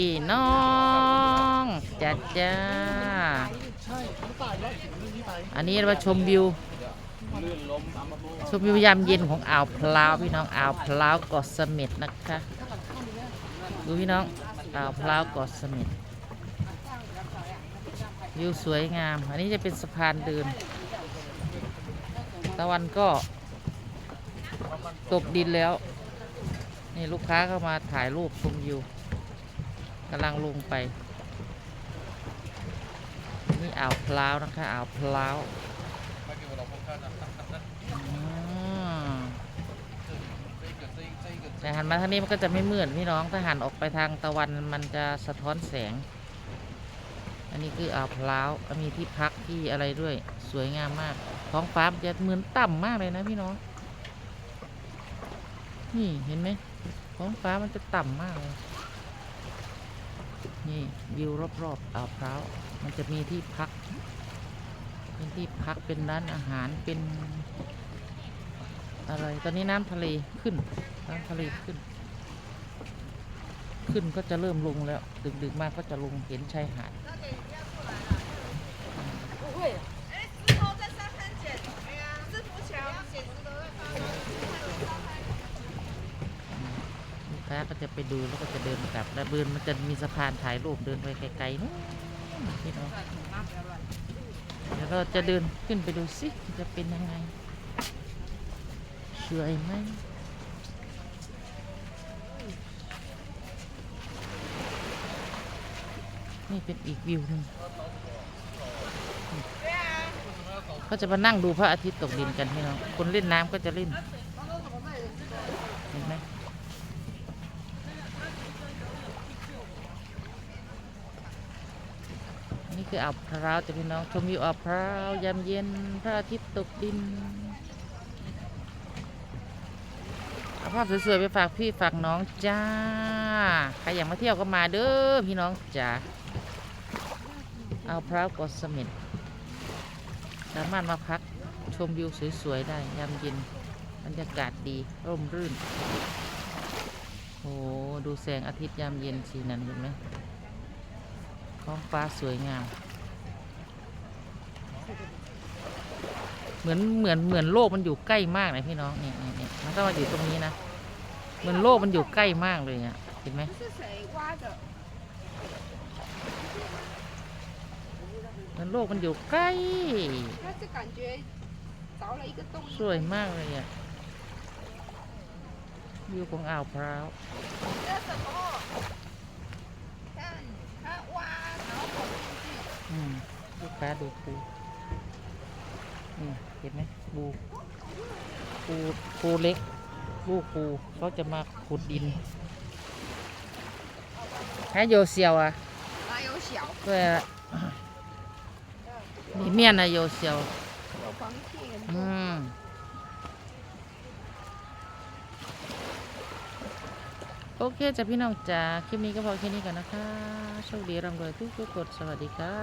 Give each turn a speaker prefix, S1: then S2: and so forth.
S1: พี่น้องจ้าจ้าอันนี้เรามาชมวิว ชมวิวยามเย็นของอ่าวพลาวพี่น้องอ่าวพลาวเกาะเสม็ดนะคะดูพี่น้องอ่าวพลาวเกาะเสม็ดวิวสวยงาม อันนี้จะเป็นสะพานเดิน ตะวันก็ตกดินแล้ว นี่ลูกค้าเข้ามาถ่ายรูปชมวิว กำลังลงไป นี่อ่าวพลาวนะคะอ่าวพลาวอืมแต่หันมาทางนี้มันก็จะไม่มืดพี่น้องถ้าหันออกไปทางตะวันมันจะสะท้อนแสง อันนี้คืออ่าวพลาวแล้วมีที่พักที่อะไรด้วย สวยงามมาก ท้องฟ้ามันจะเหมือนต่ำมากเลยนะพี่น้อง นี่เห็นไหมท้องฟ้ามันจะต่ำมากเลย นี่วิวรอบๆอ่าวพร้าวมันจะมีที่พัก เป็นที่พักเป็นร้านอาหารเป็นอะไรตอนนี้น้ำทะเลขึ้น น้ำทะเลขึ้น ขึ้นก็จะเริ่มลงแล้ว ดึกๆมากก็จะลงเห็นชายหาด ลูกค้าก็จะไปดูแล้วก็จะเดินกลับ แล้วเดินมันจะมีสะพานถ่ายรูปเดินไปไกลๆนู้นพี่น้องแล้วก็จะเดินขึ้นไปดูสิจะเป็นยังไงสวยไหมนี่เป็นอีกวิวหนึ่งก็จะมานั่งดูพระอาทิตย์ตกดินกันพี่น้องคนเล่นน้ำก็จะเล่นเห็นไหม นี่คืออ่าวพร้าวจ้ะพี่น้องชมวิวอ่าวพร้าวยามเย็นพระอาทิตย์ตกดินเอาภาพสวยๆไปฝากพี่ฝากน้องจ้าใครอยากมาเที่ยวก็มาเด้อพี่น้องจ้าเอาพร้าวกาะเสม็ดสามารถมาพักชมวิวสวยๆได้ยามเย็นบรรยากาศดีร่มรื่นโอ้ดูแสงอาทิตย์ยามเย็นสีนั้นเห็นไหม ท้องฟ้าสวยงาม เหมือนเหมือนเหมือนโลกมันอยู่ใกล้มากเลยพี่น้องนี่นี่นี่มันก็มาอยู่ตรงนี้นะเหมือนโลกมันอยู่ใกล้มากเลยเนี่ยเห็นไหมมืนโลกมันอยู่ใกล้สวยมากเลยอะวิวของอ่าวพร้าว ลูกค้าดูปูนี่เห็นไหมปูปูปูเล็ก ลูกปูเขาจะมาขุดดิน还有小啊
S2: 哪有小？
S1: 对啊，里面呢有小，
S2: 有黄蟹。
S1: 嗯。โอเคจ้ะพี่น้องจ้าคลิปนี้ก็พอแค่นี้ก่อนนะคะ โชคดีร่ำรวยทุกทุกๆกดสวัสดีค่ะ